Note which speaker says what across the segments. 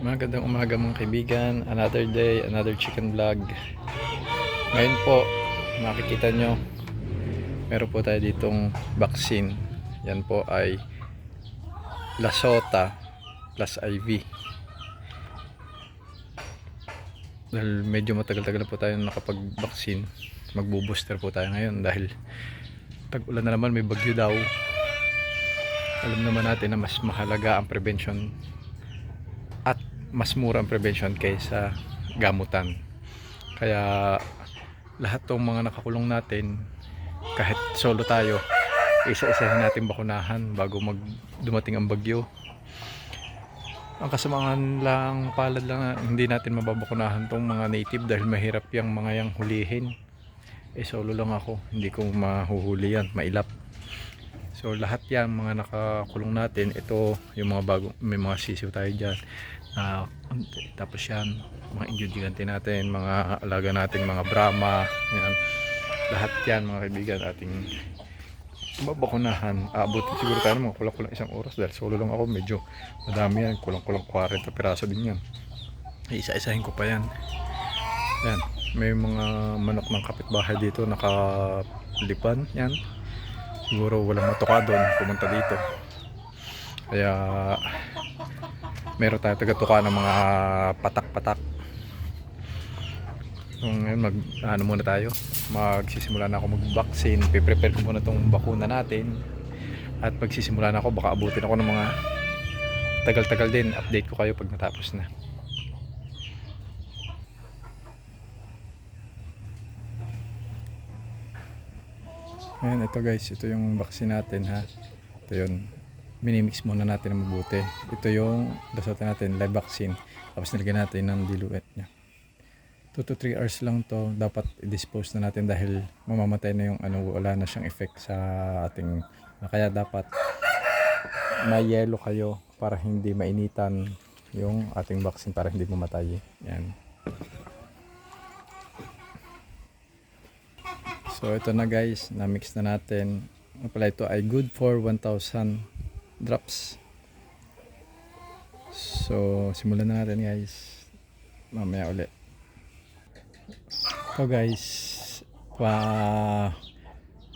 Speaker 1: Magandang umaga mga kaibigan. Another day, another chicken vlog. Ngayon po, makikita nyo, meron po tayo ditong vaccine. Yan po ay Lasota plus IV. Dahil medyo matagal-tagal na po tayo nakapag-vaccine, magbo-booster po tayo ngayon dahil tag-ulan na naman, may bagyo daw. Alam naman natin na mas mahalaga ang prevention mas mura ang prevention kaysa gamutan. Kaya lahat ng mga nakakulong natin, kahit solo tayo, isa-isahin natin bakunahan bago mag dumating ang bagyo. Ang kasamaan lang palad lang hindi natin mababakunahan tong mga native dahil mahirap yung mga yang hulihin. Eh solo lang ako, hindi ko mahuhuli yan, mailap. So lahat yan mga nakakulong natin, ito yung mga bago, may mga sisiw tayo dyan. Ah, tapos yan, mga injured gigante natin, mga alaga natin, mga brahma, yan. Lahat yan mga kaibigan ating babakunahan. Aabutin siguro tayo ng mga kulang-kulang isang oras dahil solo lang ako, medyo madami yan, kulang-kulang 40 piraso din yan. Isa-isahin ko pa yan. Yan, may mga manok ng kapitbahay dito nakalipan yan. Siguro walang matuka doon pumunta dito. Kaya meron tayo tagatuka ng mga patak-patak. Ngayon mag ano muna tayo. Magsisimula na ako mag-vaccine. Piprepare ko muna tong bakuna natin. At magsisimula na ako baka abutin ako ng mga tagal-tagal din. Update ko kayo pag natapos na. Ayan, ito guys, ito yung vaccine natin ha. Ito yun. Minimix muna natin ng mabuti. Ito yung dasota natin, live vaccine. Tapos nilagyan natin ng diluent niya. 2 to 3 hours lang to dapat i-dispose na natin dahil mamamatay na yung ano, wala na siyang effect sa ating kaya dapat may yelo kayo para hindi mainitan yung ating vaccine para hindi mamatay. Yan. So ito na guys, na-mix na natin. Pala ito ay good for 1,000 drops. So simulan na natin guys. Mamaya ulit. Ito guys, pa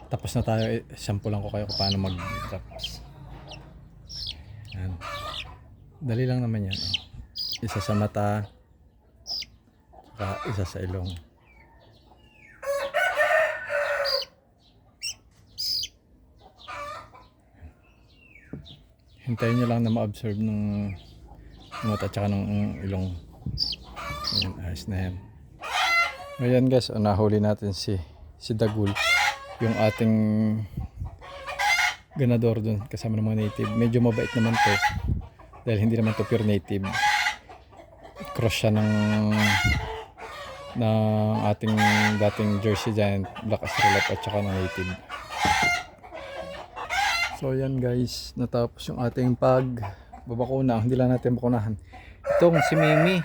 Speaker 1: tapos na tayo. Eh, Sample lang ko kayo kung paano mag-drops. Yan. Dali lang naman yan. oh. Isa sa mata, isa sa ilong. Hintayin nyo lang na ma-absorb ng mata at saka ng ilong. Ayan, ayos na yan. Ayan guys. Oh, nahuli natin si si Dagul. Yung ating ganador dun kasama ng mga native. Medyo mabait naman to. Dahil hindi naman to pure native. Cross siya ng ng ating dating Jersey Giant Black Australorp at saka ng native So yan guys, natapos yung ating pag babakuna. Hindi lang natin bakunahan. Itong si Mimi,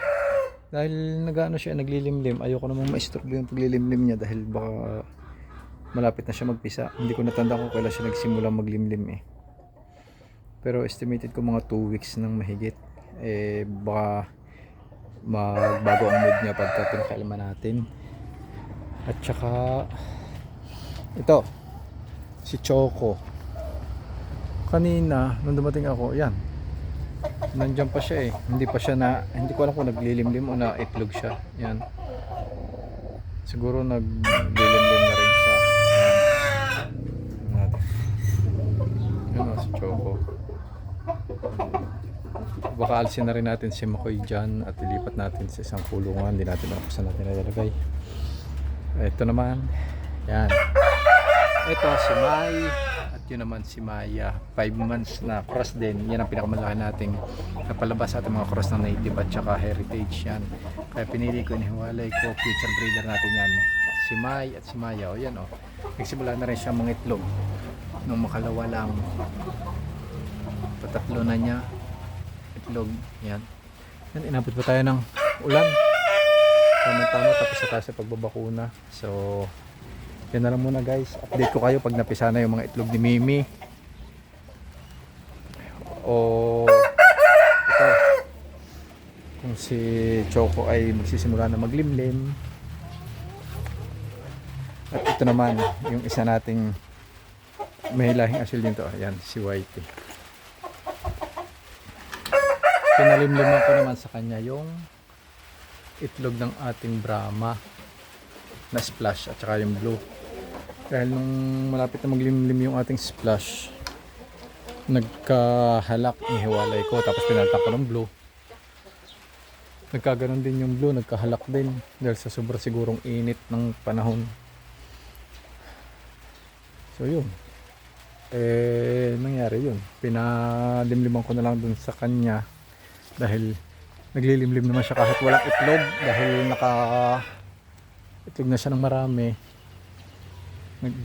Speaker 1: dahil nagano siya, naglilimlim. Ayoko namang ma-istorbo yung paglilimlim niya dahil baka malapit na siya magpisa. Hindi ko natanda kung kailan siya nagsimula maglimlim eh. Pero estimated ko mga 2 weeks nang mahigit. Eh baka magbago ang mood niya pagka pinakailaman natin. At saka ito si Choco kanina nung dumating ako yan. Nandiyan pa siya eh. Hindi pa siya na hindi ko alam kung naglilimlim o na itlog siya. Yan. Siguro naglilimlim na rin siya. Yan. O si Choco. Baka alisin na rin natin si Makoy dyan at ilipat natin sa isang kulungan. Hindi natin alam saan natin ilalagay. Ito naman. Yan. Ito si Mai yun naman si Maya. 5 months na cross din. Yan ang pinakamalaki nating napalabas ating mga cross ng native at saka heritage yan. Kaya pinili ko inihiwalay ko future breeder natin yan. Si Mai at si Maya o yan o nagsimula na rin siya mga itlog nung makalawa lang. Patatlo na niya. Itlog yan. Yan inabot pa tayo ng ulan. Tama tama tapos na tayo sa pagbabakuna. So yan na lang muna guys. Update ko kayo pag napisa na yung mga itlog ni Mimi. O ito. kung si Choco ay magsisimula na maglimlim. At ito naman, yung isa nating may lahing asil din to. Ayan, si Whitey. Pinalimliman ko naman sa kanya yung itlog ng ating Brahma na splash at saka yung blue. Dahil nung malapit na maglimlim yung ating splash, nagkahalak, nihiwalay ko, tapos pinalitan ko ng blue. Nagkaganon din yung blue, nagkahalak din dahil sa sobra sigurong init ng panahon. So yun. Eh, nangyari yun. Pinalimliman ko na lang dun sa kanya dahil naglilimlim naman siya kahit walang itlog dahil naka itlog na siya ng marami. Nag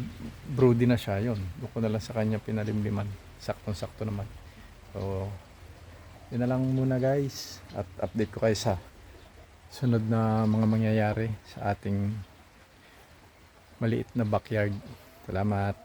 Speaker 1: broody na siya yun. Doon ko na lang sa kanya pinalimliman. Saktong sakto naman. So yun na lang muna guys. At update ko kayo sa sunod na mga mangyayari sa ating maliit na backyard. Salamat